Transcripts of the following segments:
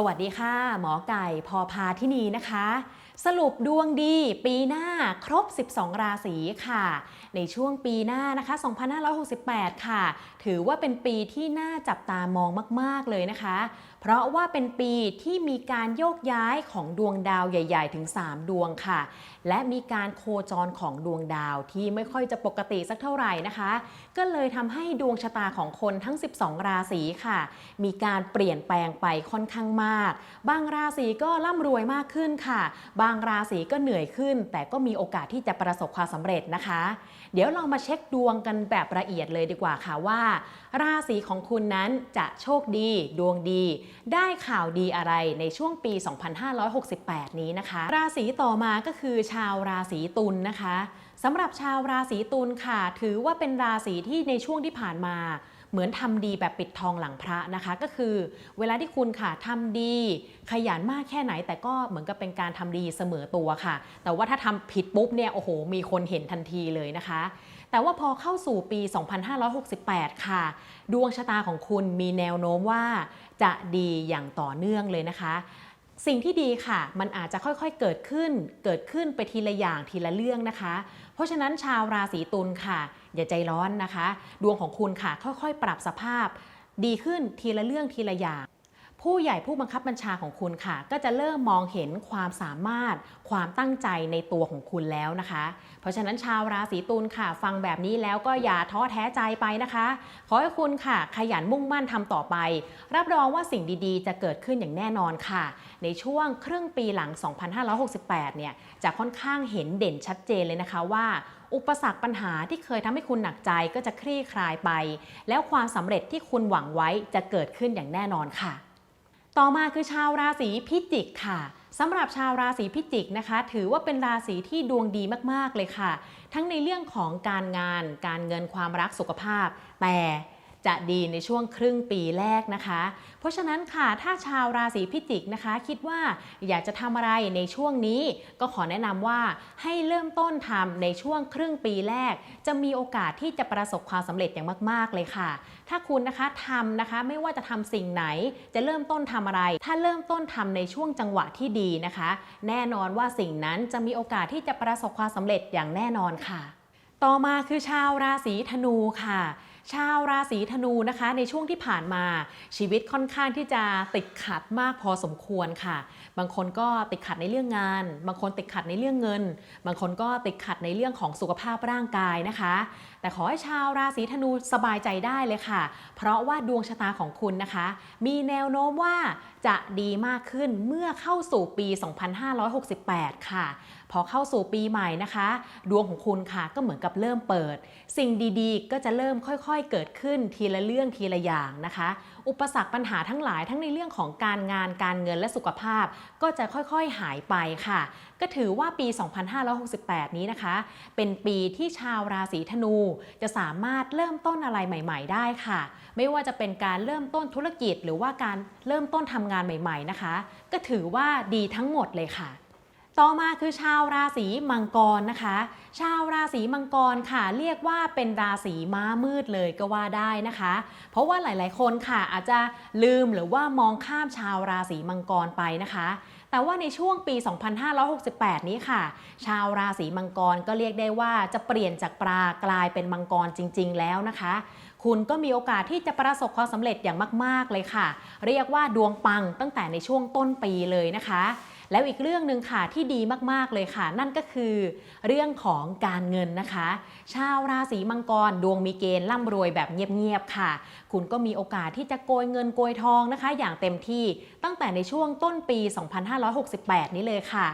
สวัสดีค่ะ หมอไก่พอพาที่นี่นะคะ สรุปดวงดีปีหน้าครบ 12 ราศีค่ะ ในช่วงปีหน้านะคะ 2568 ค่ะ ถือว่าเป็นปีที่น่าจับตามองมาก ๆ เลยนะคะ เพราะว่าเป็นปีที่มีการโยกย้ายของดวงดาวใหญ่ ๆ ถึง 3 ดวงค่ะ และมีการโคจรของดวงดาวที่ไม่ค่อยจะปกติสักเท่าไหร่นะคะ ก็เลยทำให้ดวงชะตาของคนทั้ง 12 ราศีค่ะ มีการเปลี่ยนแปลงไปค่อนข้างมาก บางราศีก็ร่ำรวยมากขึ้นค่ะบางางราศีก็เหนื่อยขึ้น แต่ก็มีโอกาสที่จะประสบความสำเร็จนะคะ เดี๋ยวเรามาเช็คดวงกันแบบละเอียดเลยดีกว่าค่ะว่า ราศีของคุณนั้นจะโชคดีดวงดี ได้ข่าวดีอะไรในช่วงปี 2568 นี้นะคะ ราศีต่อมาก็คือชาวราศีตุลนะคะสำหรับชาวราศีตุลค่ะ ถือว่าเป็นราศีที่ในช่วงที่ผ่านมา เหมือนทำดีแบบปิดทองหลังพระนะคะ ก็คือ เวลาที่คุณค่ะทำดีขยันมากแค่ไหน แต่ก็เหมือนกับเป็นการทำดีเสมอตัวค่ะ แต่ว่าถ้าทำผิดปุ๊บเนี่ยโอ้โห มีคนเห็นทันทีเลยนะคะ แต่ว่าพอเข้าสู่ปี 2568 ค่ะ ดวงชะตาของคุณมีแนวโน้มว่าจะดีอย่างต่อเนื่องเลยนะคะสิ่งที่ดีค่ะ มันอาจจะค่อยๆ เกิดขึ้น เกิดขึ้นไปทีละอย่างทีละเรื่องนะคะ เพราะฉะนั้นชาวราศีตุลค่ะ อย่าใจร้อนนะคะ ดวงของคุณค่ะค่อยๆ ปรับสภาพ ดีขึ้นทีละเรื่องทีละอย่าง ผู้ใหญ่ผู้บังคับบัญชาของคุณค่ะ ก็จะเริ่มมองเห็นความสามารถ ความตั้งใจในตัวของคุณแล้วนะคะ เพราะฉะนั้นชาวราศีตุลค่ะ ฟังแบบนี้แล้วก็อย่าท้อแท้ใจไปนะคะ ขอให้คุณค่ะ ขยันมุ่งมั่นทำต่อไป รับรองว่าสิ่งดีๆ จะเกิดขึ้นอย่างแน่นอนค่ะ ในช่วงครึ่งปีหลัง 2568 เนี่ยจะค่อนข้างเห็นเด่นชัดเจนเลยนะคะว่าอุปสรรคปัญหาที่เคยทำให้คุณหนักใจก็จะคลี่คลายไป แล้วความสำเร็จที่คุณหวังไว้จะเกิดขึ้นอย่างแน่นอนค่ะ ต่อมาคือชาวราศีพิจิกค่ะสำหรับชาวราศีพิจิกนะคะ ถือว่าเป็นราศีที่ดวงดีมากๆเลยค่ะ ทั้งในเรื่องของการงาน การเงินความรักสุขภาพ แต่ จะดีในช่วงครึ่งปีแรกนะคะ เพราะฉะนั้นค่ะถ้าชาวราศีพิจิกนะคะ คิดว่าอยากจะทำอะไรในช่วงนี้ ก็ขอแนะนำว่าให้เริ่มต้นทำในช่วงครึ่งปีแรก จะมีโอกาสที่จะประสบความสำเร็จอย่างมาก ๆ เลยค่ะ ถ้าคุณนะคะทำนะคะไม่ว่าจะทำสิ่งไหน จะเริ่มต้นทำอะไร ถ้าเริ่มต้นทำในช่วงจังหวะที่ดีนะคะ แน่นอนว่าสิ่งนั้นจะมีโอกาสที่จะประสบความสำเร็จอย่างแน่นอนค่ะ ต่อมาคือชาวราศีธนูค่ะ ชาวราศีธนูนะคะในช่วงที่ผ่านมาชีวิตค่อนข้างที่จะติดขัดมากพอสมควรค่ะ บางคนก็ติดขัดในเรื่องงาน บางคนติดขัดในเรื่องเงิน บางคนก็ติดขัดในเรื่องของสุขภาพร่างกายนะคะแต่ขอให้ชาวราศีธนูสบายใจได้เลยค่ะ เพราะว่าดวงชะตาของคุณนะคะ มีแนวโน้มว่าจะดีมากขึ้นเมื่อเข้าสู่ปี 2568 ค่ะ พอเข้าสู่ปีใหม่นะคะ ดวงของคุณค่ะก็เหมือนกับเริ่มเปิด สิ่งดีๆ ก็จะเริ่มค่อยๆเกิดขึ้นทีละเรื่องทีละอย่างนะคะ อุปสรรคปัญหาทั้งหลายทั้งในเรื่องของการงานการเงินและสุขภาพ ก็จะค่อยๆหายไปค่ะ ก็ถือว่าปี 2568 นี้นะคะ เป็นปีที่ชาวราศีธนู จะสามารถเริ่มต้นอะไรใหม่ ๆ ได้ค่ะ ไม่ว่าจะเป็นการเริ่มต้นธุรกิจ หรือว่าการเริ่มต้นทำงานใหม่ ๆ นะคะ ก็ถือว่าดีทั้งหมดเลยค่ะ ต่อมาคือชาวราศีมังกรนะคะ ชาวราศีมังกรค่ะ เรียกว่าเป็นราศีม้ามืดเลยก็ว่าได้นะคะ เพราะว่าหลายๆ คนค่ะอาจจะลืมหรือว่ามองข้ามชาวราศีมังกรไปนะคะแต่ว่าในช่วงปี 2568 นี้ค่ะ ชาวราศีมังกรก็เรียกได้ว่าจะเปลี่ยนจากปลากลายเป็นมังกรจริง ๆ แล้วนะคะ คุณก็มีโอกาสที่จะประสบความสำเร็จอย่างมาก ๆ เลยค่ะ เรียกว่าดวงปังตั้งแต่ในช่วงต้นปีเลยนะคะ แล้วอีกเรื่องหนึ่งค่ะที่ดีมากๆเลยค่ะ นั่นก็คือ เรื่องของการเงินนะคะ ชาวราศีมังกรดวงมีเกณฑ์ร่ำรวยแบบเงียบๆค่ะ คุณก็มีโอกาสที่จะโกยเงินโกยทองนะคะ อย่างเต็มที่ตั้งแต่ในช่วงต้นปี 2568 นี้เลยค่ะ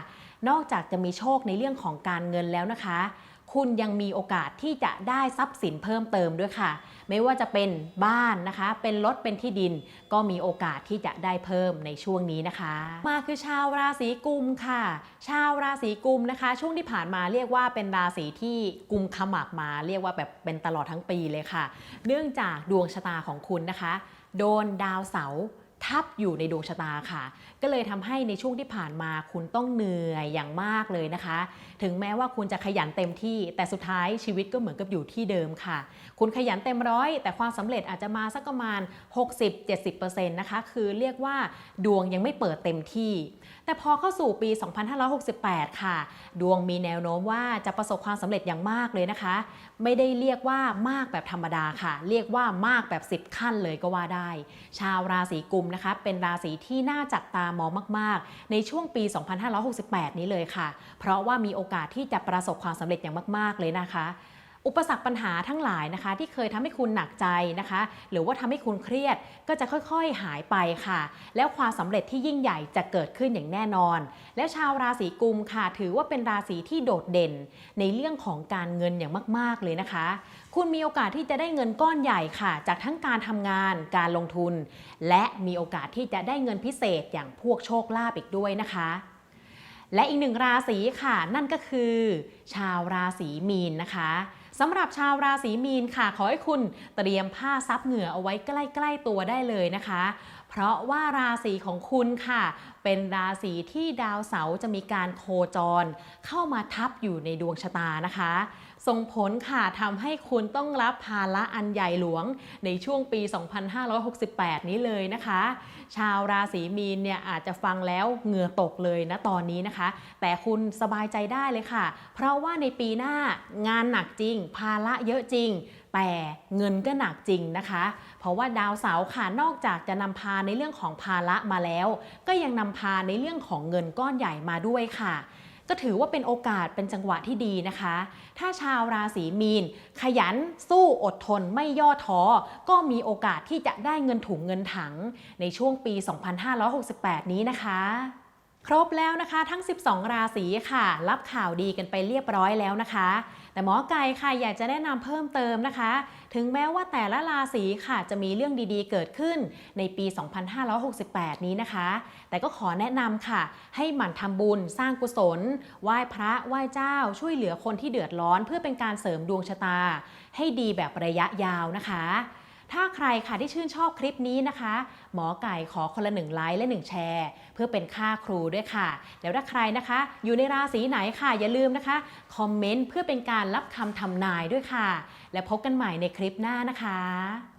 นอกจากจะมีโชคในเรื่องของการเงินแล้วนะคะ คุณยังมีโอกาสที่จะได้ทรัพย์สินเพิ่มเติมด้วยค่ะ ไม่ว่าจะเป็นบ้านนะคะ เป็นรถเป็นที่ดิน ก็มีโอกาสที่จะได้เพิ่มในช่วงนี้นะคะ มาคือชาวราศีกุมค่ะ ชาวราศีกุมนะคะ ช่วงที่ผ่านมาเรียกว่าเป็นราศีที่กุมขมับมา เรียกว่าแบบเป็นตลอดทั้งปีเลยค่ะ เนื่องจากดวงชะตาของคุณนะคะ โดนดาวเสาร์ ทับอยู่ในดวงชะตาค่ะ ก็เลยทำให้ในช่วงที่ผ่านมาคุณต้องเหนื่อยอย่างมากเลยนะคะ ถึงแม้ว่าคุณจะขยันเต็มที่ แต่สุดท้ายชีวิตก็เหมือนกับอยู่ที่เดิมค่ะ คุณขยันเต็มร้อย แต่ความสำเร็จอาจจะมาสักประมาณ 60-70%นะคะคือเรียกว่าดวงยังไม่เปิดเต็มที่ แต่พอเข้าสู่ปี 2568 ค่ะ ดวงมีแนวโน้มว่าจะประสบความสำเร็จอย่างมากเลยนะคะ ไม่ได้เรียกว่ามากแบบธรรมดาค่ะ เรียกว่ามากแบบ 10 ขั้นเลยก็ว่าได้ ชาวราศีกุมนะคะ เป็นราศีที่น่าจับตามองมาก ๆ ในช่วงปี 2568 นี้เลยค่ะ เพราะว่ามีโอกาสที่จะประสบความสำเร็จอย่างมาก ๆ เลยนะคะ อุปสรรคปัญหาทั้งหลายนะคะ ที่เคยทำให้คุณหนักใจนะคะ หรือว่าทำให้คุณเครียดก็จะค่อยๆหายไปค่ะ แล้วความสำเร็จที่ยิ่งใหญ่จะเกิดขึ้นอย่างแน่นอน แล้วชาวราศีกุมค่ะ ถือว่าเป็นราศีที่โดดเด่น ในเรื่องของการเงินอย่างมาก ๆเลยนะคะ คุณมีโอกาสที่จะได้เงินก้อนใหญ่ค่ะ จากทั้งการทำงานการลงทุน และมีโอกาสที่จะได้เงินพิเศษอย่างพวกโชคลาภอีกด้วยนะคะและอีกหนึ่งราศีค่ะ นั่นก็คือ ชาวราศีมีนนะคะ สำหรับชาวราศีมีนค่ะ ขอให้คุณเตรียมผ้าซับเหงื่อเอาไว้ใกล้ ๆตัวได้เลยนะคะ เพราะว่าราศีของคุณค่ะ เป็นราศีที่ดาวเสาร์จะมีการโคจร เข้ามาทับอยู่ในดวงชะตานะคะ ส่งผลค่ะทำให้คุณต้องรับภาระอันใหญ่หลวงในช่วงปี 2568 นี้เลยนะคะ ชาวราศีมีนเนี่ยอาจจะฟังแล้วเหงื่อตกเลยนะตอนนี้นะคะ แต่คุณสบายใจได้เลยค่ะ เพราะว่าในปีหน้างานหนักจริง ภาระเยอะจริง แต่เงินก็หนักจริงนะคะ เพราะว่าดาวเสาร์ค่ะนอกจากจะนำพาในเรื่องของภาระมาแล้ว ก็ยังนำพาในเรื่องของเงินก้อนใหญ่มาด้วยค่ะ ก็ถือว่าเป็นโอกาสเป็นจังหวะที่ดีนะคะ ถ้าชาวราศีมีน ขยันสู้อดทนไม่ย่อท้อ ก็มีโอกาสที่จะได้เงินถุงเงินถัง ในช่วงปี 2568 นี้นะคะครบแล้วนะคะทั้ง 12 ราศีค่ะ รับข่าวดีกันไปเรียบร้อยแล้วนะคะ แต่หมอไก่ค่ะอยากจะแนะนำเพิ่มเติมนะคะ ถึงแม้ว่าแต่ละราศีค่ะจะมีเรื่องดีๆ เกิดขึ้นในปี 2568 นี้นะคะ แต่ก็ขอแนะนำค่ะ ให้หมั่นทำบุญสร้างกุศล ไหว้พระไหว้เจ้า ช่วยเหลือคนที่เดือดร้อน เพื่อเป็นการเสริมดวงชะตา ให้ดีแบบระยะยาวนะคะ ถ้าใครค่ะที่ชื่นชอบคลิปนี้นะคะ หมอไก่ขอคนละหนึ่งไลค์และหนึ่งแชร์ เพื่อเป็นค่าครูด้วยค่ะ แล้วถ้าใครนะคะ อยู่ในราศีไหนค่ะอย่าลืมนะคะคอมเมนต์เพื่อเป็นการรับคำทำนายด้วยค่ะ และพบกันใหม่ในคลิปหน้านะคะ